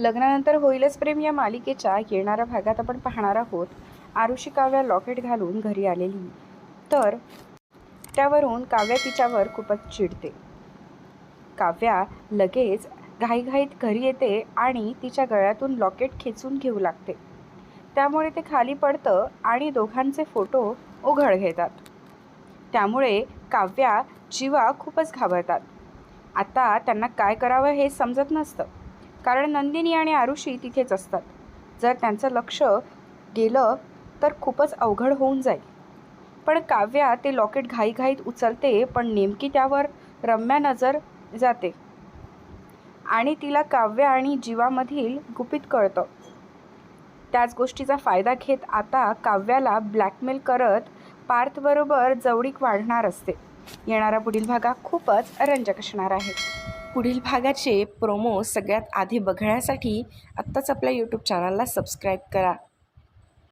लग्नानंतर होईलच प्रेम या मालिकेच्या येणाऱ्या भागात आपण पाहणार आहोत. आरुषी काव्या लॉकेट घालून घरी आलेली. तर त्यावरून काव्या तिच्यावर खूपच चिडते. काव्या लगेच घाईघाईत घरी येते आणि तिच्या गळ्यातून लॉकेट खेचून घेऊ लागते. त्यामुळे ते खाली पडतं आणि दोघांचे फोटो उघड घेतात. त्यामुळे काव्या जीवा खूपच घाबरतात. आता त्यांना काय करावं हे समजत नसतं. कारण नंदिनी आणि आरुषी तिथेच असतात. जर त्यांचं लक्ष गेलं तर खूपच अवघड होऊन जाईल. पण काव्या ते लॉकेट घाईघाईत उचलते पण नेमकी त्यावर रम्या नजर जाते. आणि तिला काव्य आणि जीवामधील गुपित कळतं. त्याच गोष्टीचा फायदा घेत आता काव्याला ब्लॅकमेल करत पार्थबरोबर जवळीक वाढणार असते. येणारा पुढील भागा खूपच रंजक असणार आहे. पुढील भागाचे प्रोमो सगळ्यात आधी बघण्यासाठी आत्ताच आपल्या यूट्यूब चॅनलला सबस्क्राईब करा.